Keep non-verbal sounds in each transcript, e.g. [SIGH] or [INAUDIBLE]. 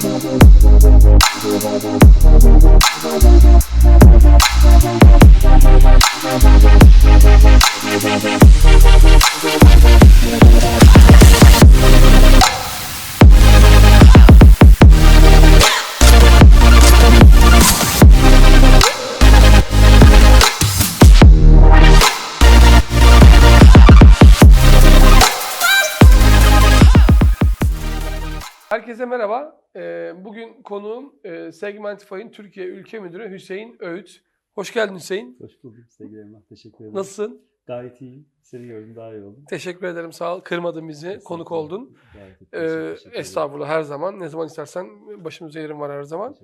Thank you. Herkese merhaba. Ee, Bugün konuğum e, Segmentify'ın Türkiye Ülke Müdürü Hüseyin Öğüt. Hoş geldin Hüseyin. Hoş bulduk sevgili Emrah. Teşekkür ederim. Nasılsın? Gayet iyiyim. Seni gördüm daha iyi oldum. Teşekkür ederim sağ ol. Kırmadın bizi, konuk oldun. Gayet. Ee, estağfurullah her zaman. Ne zaman istersen başımıza yerin var her zaman.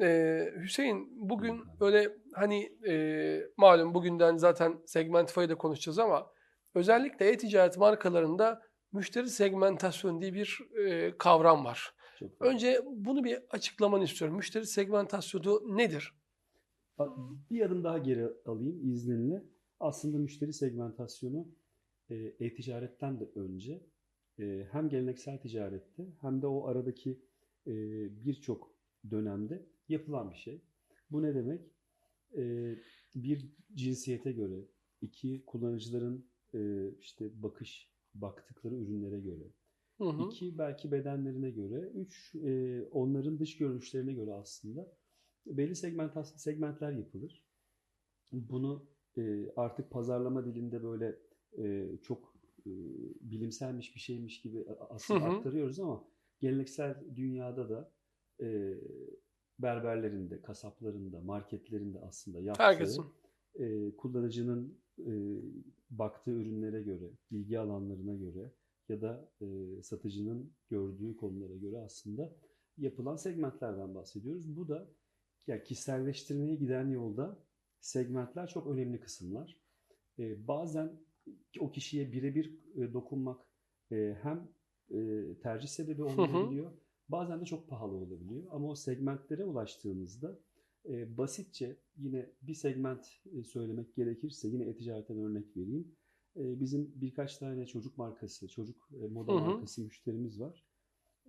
Ee, Hüseyin bugün böyle hani e, malum bugünden zaten Segmentify'ı da konuşacağız ama özellikle e-ticaret markalarında müşteri segmentasyon diye bir e, kavram var. Çok Önce bunu bir açıklamanı istiyorum. Müşteri segmentasyonu nedir? Bak, Bir adım daha geri alayım izninle. Aslında müşteri segmentasyonu e, e-ticaretten de önce e, hem geleneksel ticarette hem de o aradaki e, birçok dönemde yapılan bir şey. Bu ne demek? E, Bir cinsiyete göre, iki kullanıcıların e, işte bakış baktıkları ürünlere göre, Hı hı. İki belki bedenlerine göre, üç e, onların dış görünüşlerine göre aslında belli segmentasyon segmentler yapılır. Bunu e, artık pazarlama dilinde böyle e, çok e, bilimselmiş bir şeymiş gibi aslında Hı hı. aktarıyoruz ama geleneksel dünyada da e, berberlerinde, kasaplarında, marketlerinde aslında yaptığı Herkesin. E, kullanıcının e, baktığı ürünlere göre, ilgi alanlarına göre ya da e, satıcının gördüğü konulara göre aslında yapılan segmentlerden bahsediyoruz. Bu da ya kişiselleştirmeye giden yolda segmentler çok önemli kısımlar. E, bazen o kişiye birebir e, dokunmak e, hem e, tercih sebebi olabiliyor, bazen de çok pahalı olabiliyor. Ama o segmentlere ulaştığımızda e, basitçe yine bir segment e, söylemek gerekirse yine e-ticaretten örnek vereyim. E, bizim birkaç tane çocuk markası, çocuk e, moda Hı hı. markası müşterimiz var.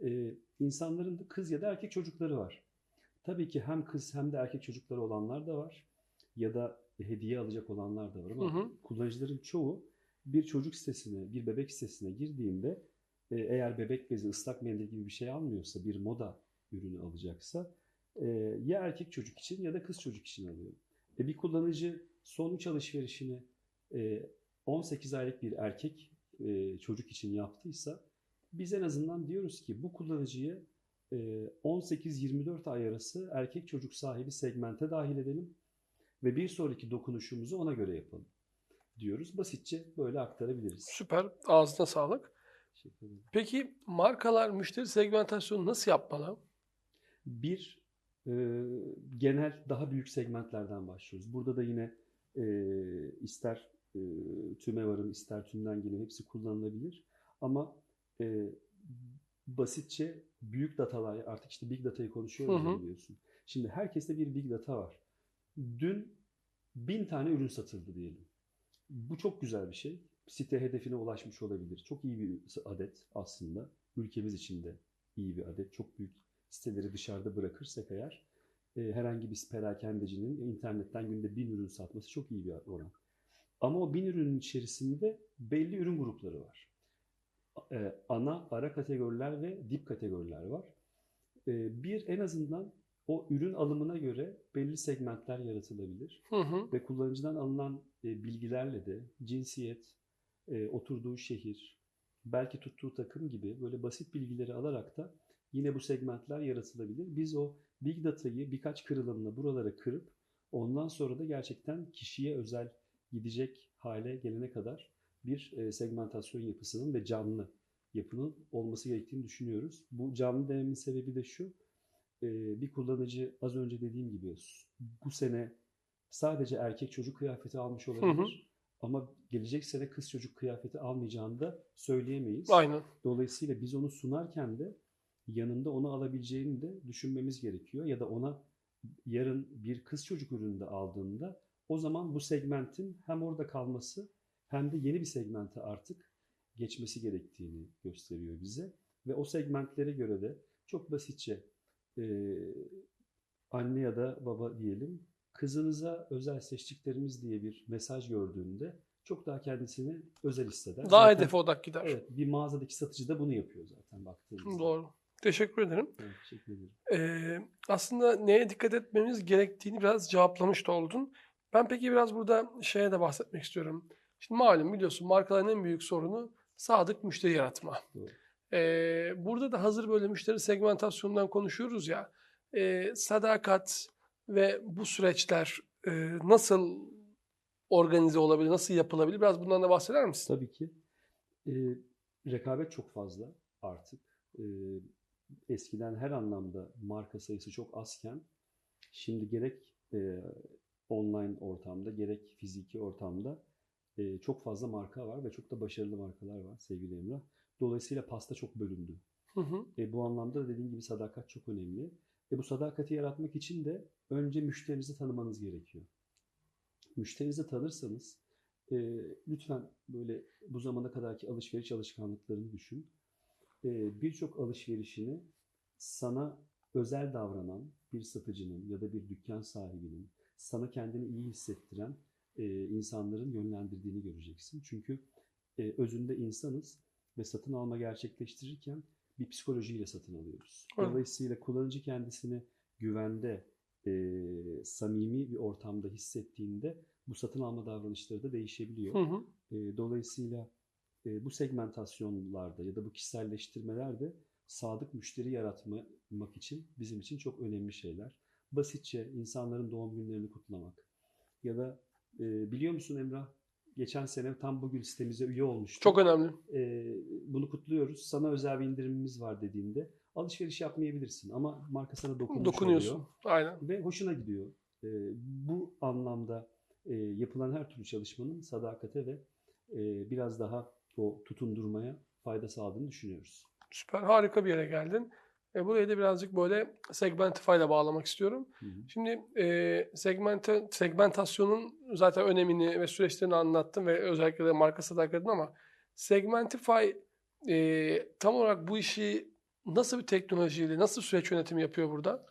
E, insanların da kız ya da erkek çocukları var. Tabii ki hem kız hem de erkek çocukları olanlar da var. Ya da hediye alacak olanlar da var ama Hı hı. kullanıcıların çoğu bir çocuk sitesine, bir bebek sitesine girdiğinde e, eğer bebek bezi, ıslak mendil gibi bir şey almıyorsa, bir moda ürünü alacaksa e, ya erkek çocuk için ya da kız çocuk için alıyor. E, bir kullanıcı son üç alışverişini e, 18 aylık bir erkek e, çocuk için yaptıysa biz en azından diyoruz ki bu kullanıcıyı e, 18-24 ay arası erkek çocuk sahibi segmente dahil edelim ve bir sonraki dokunuşumuzu ona göre yapalım diyoruz. Basitçe böyle aktarabiliriz. Süper. Ağzına sağlık. Peki markalar müşteri segmentasyonu nasıl yapmalı? Bir, e, genel daha büyük segmentlerden başlıyoruz. Burada da yine e, ister e, tüme varım, ister tümden gelin hepsi kullanılabilir. Ama e, basitçe büyük datalar, artık işte big data'yı konuşuyoruz Hı hı. ya biliyorsun. Şimdi herkeste bir big data var. Dün bin tane ürün satıldı diyelim. Bu çok güzel bir şey. Site hedefine ulaşmış olabilir. Çok iyi bir adet aslında. Ülkemiz için de iyi bir adet. Çok büyük siteleri dışarıda bırakırsak eğer e, herhangi bir perakendecinin internetten günde bin ürün satması çok iyi bir oran. Ama o bin ürünün içerisinde belli ürün grupları var. E, ana, ara kategoriler ve dip kategoriler var. E, bir en azından o ürün alımına göre belli segmentler yaratılabilir Hı hı. ve kullanıcıdan alınan e, bilgilerle de cinsiyet, e, oturduğu şehir, belki tuttuğu takım gibi böyle basit bilgileri alarak da yine bu segmentler yaratılabilir. Biz o big data'yı birkaç kırılımla buralara kırıp ondan sonra da gerçekten kişiye özel gidecek hale gelene kadar bir e, segmentasyon yapısının ve canlı yapının olması gerektiğini düşünüyoruz. Bu canlı dememin sebebi de şu. e, Bir kullanıcı az önce dediğim gibi bu sene sadece erkek çocuk kıyafeti almış olabilir. Ama gelecek sene kız çocuk kıyafeti almayacağını da söyleyemeyiz. Aynen. Dolayısıyla biz onu sunarken de yanında onu alabileceğini de düşünmemiz gerekiyor. Ya da ona yarın bir kız çocuk ürünü de aldığında o zaman bu segmentin hem orada kalması hem de yeni bir segmente artık geçmesi gerektiğini gösteriyor bize. Ve o segmentlere göre de çok basitçe e, anne ya da baba diyelim kızınıza özel seçtiklerimiz diye bir mesaj gördüğünde çok daha kendisini özel hisseder. Daha Zaten- hedefe odak gider. Evet, bir mağazadaki satıcı da bunu yapıyor zaten baktığımızda. Doğru. Teşekkür ederim. Evet, teşekkür ederim. Ee, aslında neye dikkat etmemiz gerektiğini biraz cevaplamış da oldun. Ben peki biraz burada şeye de bahsetmek istiyorum. Şimdi malum biliyorsun markaların en büyük sorunu sadık müşteri yaratma. Ee, burada da hazır böyle müşteri segmentasyonundan konuşuyoruz ya. e, sadakat ve bu süreçler e, nasıl organize olabilir, nasıl yapılabilir? Biraz bundan da bahseder misin? Tabii ki. Ee, rekabet çok fazla artık. Ee, eskiden her anlamda marka sayısı çok azken şimdi gerek e, online ortamda gerek fiziki ortamda e, çok fazla marka var ve çok da başarılı markalar var sevgili Emrah. Dolayısıyla pasta çok bölündü. Hı hı. E, bu anlamda da dediğim gibi sadakat çok önemli. E, bu sadakati yaratmak için de önce müşterinizi tanımanız gerekiyor. Müşterinizi tanırsanız e, lütfen böyle bu zamana kadarki alışveriş alışkanlıklarını düşün. E, Birçok alışverişini sana özel davranan bir satıcının ya da bir dükkan sahibinin sana kendini iyi hissettiren e, insanların yönlendirdiğini göreceksin. Çünkü e, özünde insanız ve satın alma gerçekleştirirken bir psikolojiyle satın alıyoruz. Dolayısıyla kullanıcı kendisini güvende, e, samimi bir ortamda hissettiğinde bu satın alma davranışları da değişebiliyor. Hı hı. E, dolayısıyla e, bu segmentasyonlarda ya da bu kişiselleştirmelerde sadık müşteri yaratmak için bizim için çok önemli şeyler. Basitçe insanların doğum günlerini kutlamak ya da e, biliyor musun Emrah? Geçen sene tam bugün sitemize üye olmuştu. Çok önemli. E, bunu kutluyoruz. Sana özel bir indirimimiz var dediğinde alışveriş yapmayabilirsin ama marka sana dokunmuş Dokunuyorsun. oluyor Aynen. ve hoşuna gidiyor. E, bu anlamda e, yapılan her türlü çalışmanın sadakate ve e, biraz daha o tutundurmaya fayda sağladığını düşünüyoruz. Süper. Harika bir yere geldin. E, burayı da birazcık böyle Segmentify ile bağlamak istiyorum. Hı hı. Şimdi e, segmente, segmentasyonun zaten önemini ve süreçlerini anlattım ve özellikle de marka sadakatini ama Segmentify e, tam olarak bu işi nasıl bir teknolojiyle, nasıl süreç yönetimi yapıyor burada?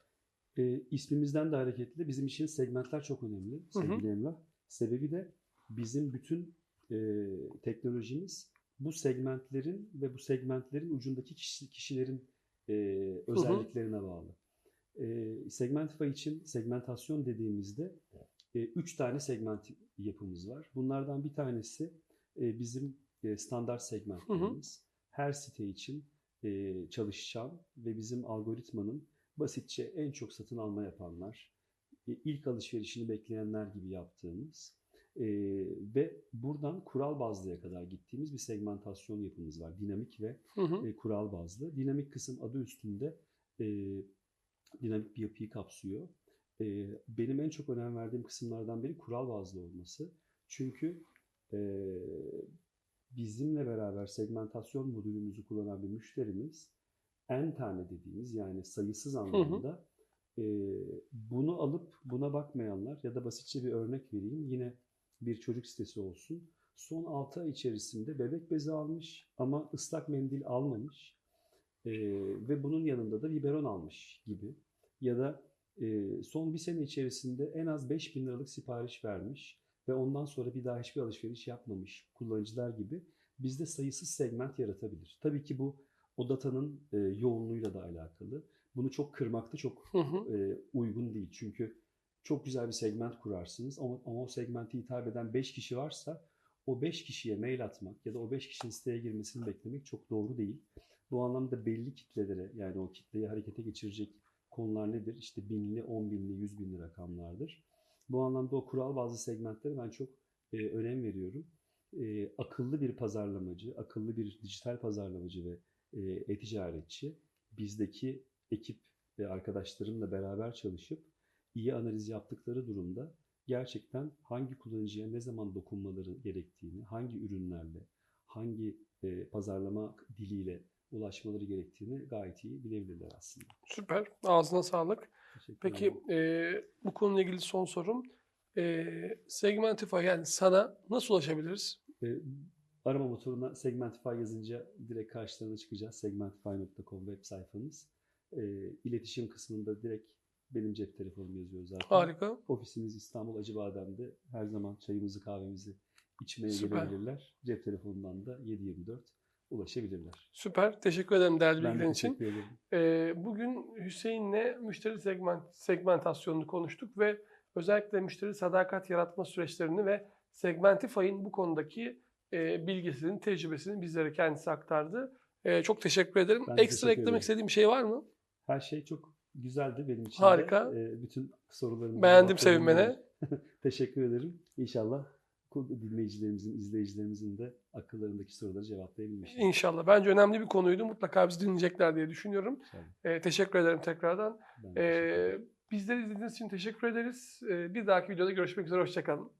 E, ismimizden de hareketle bizim için segmentler çok önemli Hı hı. sevgili Emrah. Sebebi de bizim bütün e, teknolojimiz bu segmentlerin ve bu segmentlerin ucundaki kişi- kişilerin e, özelliklerine bağlı. E, Segmentify için segmentasyon dediğimizde e, üç tane segment yapımız var. Bunlardan bir tanesi e, bizim e, standart segmentlerimiz. Her site için e, çalışan ve bizim algoritmanın basitçe en çok satın alma yapanlar, e, ilk alışverişini bekleyenler gibi yaptığımız e, ve buradan kural bazlıya kadar gittiğimiz bir segmentasyon yapımız var. Dinamik ve Hı hı. e, kural bazlı. Dinamik kısım adı üstünde e, dinamik bir yapıyı kapsıyor. E, benim en çok önem verdiğim kısımlardan biri kural bazlı olması. Çünkü e, bizimle beraber segmentasyon modülümüzü kullanan bir müşterimiz en tane dediğimiz yani sayısız anlamda e, bunu alıp buna bakmayanlar ya da basitçe bir örnek vereyim yine bir çocuk sitesi olsun. Son 6 ay içerisinde bebek bezi almış ama ıslak mendil almamış e, ve bunun yanında da biberon almış gibi ya da e, son bir sene içerisinde en az 5000 liralık sipariş vermiş ve ondan sonra bir daha hiçbir alışveriş yapmamış kullanıcılar gibi bizde sayısız segment yaratabilir. Tabii ki bu o datanın e, yoğunluğuyla da alakalı. Bunu çok kırmakta çok Hı hı. e, uygun değil. Çünkü çok güzel bir segment kurarsınız ama, ama o segmenti hitap eden 5 kişi varsa o 5 kişiye mail atmak ya da o 5 kişinin siteye girmesini beklemek çok doğru değil. Bu anlamda belli kitlelere yani o kitleyi harekete geçirecek konular nedir? İşte binli, on binli, yüz binli rakamlardır. Bu anlamda o kural bazı segmentlere ben çok e, önem veriyorum. E, akıllı bir pazarlamacı, akıllı bir dijital pazarlamacı ve e, e-ticaretçi bizdeki ekip ve arkadaşlarımla beraber çalışıp iyi analiz yaptıkları durumda gerçekten hangi kullanıcıya ne zaman dokunmaları gerektiğini, hangi ürünlerle, hangi e, pazarlama diliyle ulaşmaları gerektiğini gayet iyi bilebilirler aslında. Süper. Ağzına sağlık. Peki e, bu konuyla ilgili son sorum. E, Segmentify yani sana nasıl ulaşabiliriz? E, arama motoruna Segmentify yazınca direkt karşılarına çıkacağız. Segmentify.com web sayfamız. E, iletişim kısmında direkt benim cep telefonum yazıyor zaten. Harika. Ofisimiz İstanbul Acıbadem'de. Her zaman çayımızı kahvemizi içmeye Süper. gelebilirler. Cep telefonundan da 724 ulaşabilirler. Süper. Teşekkür ederim değerli Ben bilgilerin için. ederim. Ee, bugün Hüseyin'le müşteri segment, segmentasyonunu konuştuk ve özellikle müşteri sadakat yaratma süreçlerini ve Segmentify'in bu konudaki e, bilgisini, tecrübesini bizlere kendisi aktardı. E, çok teşekkür ederim. Ben Ekstra teşekkür eklemek ederim. istediğim bir şey var mı? Her şey çok güzeldi benim için. de. Harika. Ee, bütün sorularımı Beğendim var. [LAUGHS] teşekkür ederim. İnşallah dinleyicilerimizin, izleyicilerimizin de akıllarındaki soruları cevaplayabilmişim. İnşallah. Bence önemli bir konuydu. Mutlaka bizi dinleyecekler diye düşünüyorum. İnşallah. E, teşekkür ederim tekrardan. Ben de teşekkür ederim. E, bizleri izlediğiniz için teşekkür ederiz. E, bir dahaki videoda görüşmek üzere. Hoşçakalın.